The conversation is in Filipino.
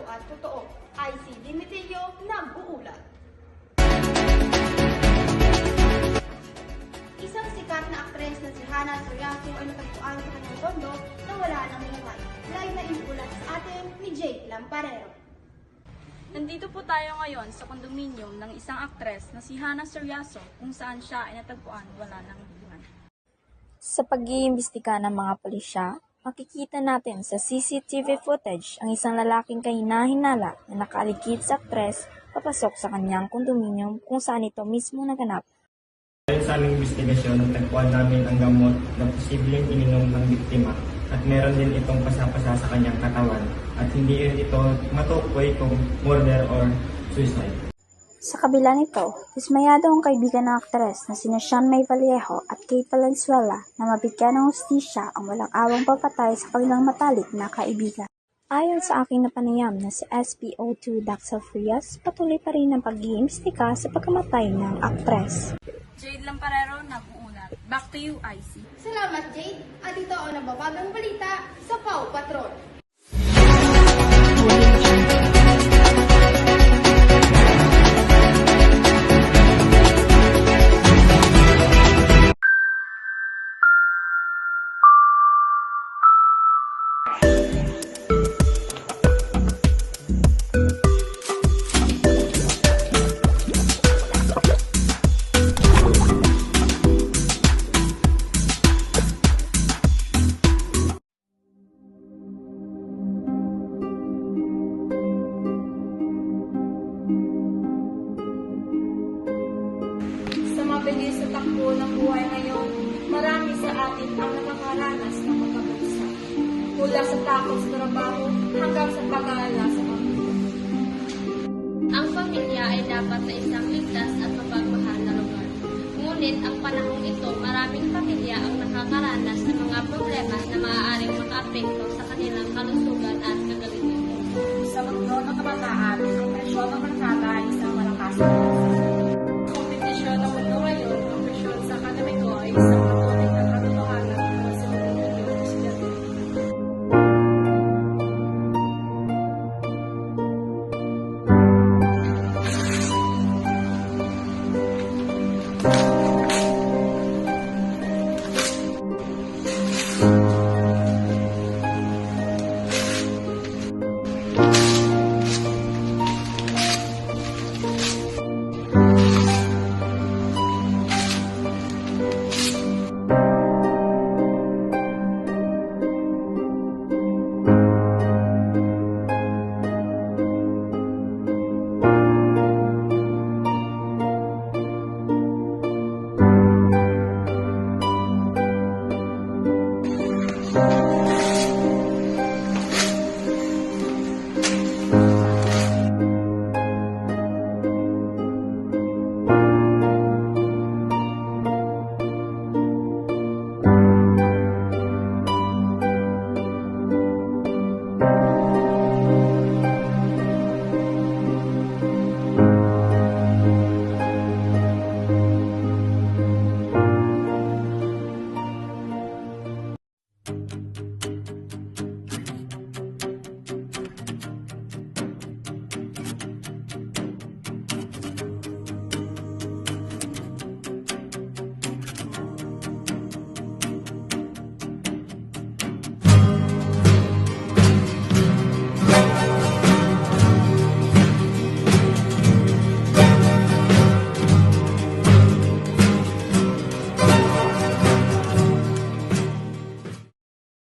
bago at totoo ay si Dimitilio ng Buulat. Isang sikat na aktres na si Hana Soriaso ay natagpuan sa kanyang kondo na wala ng buhay. Live na inuulat sa atin ni Jake Lamparero. Nandito po tayo ngayon sa kondominium ng isang aktres na si Hana Soriaso kung saan siya ay natagpuan wala ng buhay. Sa pag-iimbestiga ng mga pulisya, makikita natin sa CCTV footage ang isang lalaking kahinahinala na nakaaligid sa aktres papasok sa kanyang kondominium kung saan ito mismo naganap. Ayon sa aming investigasyon, natagpuan namin ang gamot na posibleng ininom ng biktima at meron din itong pasapasa sa kanyang katawan at hindi ito matukoy kung murder or suicide. Sa kabila nito, dismayado ang kaibigan ng aktres na sina Sean May Vallejo at Kate Valenzuela na mabigyan ng hustisya ang walang awang pagpatay sa kanilang matalik na kaibigan. Ayon sa aking napanayam na si SPO2 Daxel Frias, patuloy pa rin ang pag-iimbestiga sa pagkamatay ng aktres. Jade Lamparero, nag-uulat. Back to you, IC. Salamat Jade! At ito ang nababagang balita sa Pau Patrol. Sa mabilis sa takbo ng buhay ngayon, marami sa atin ang nakakaranas ng magkabagsak. Mula sa takot sa trabaho hanggang sa pag-aalala sa pamilya. Ang pamilya ay dapat na isang ligtas at mapagmahal na lugar. Ngunit ang panahong ito, maraming pamilya ang nakakaranas ng mga problema na maaaring makaapekto sa kanilang kalusugan at kagalingan. Sa mundo ng kabataan, ang presyon ng barkada ay isang malakas na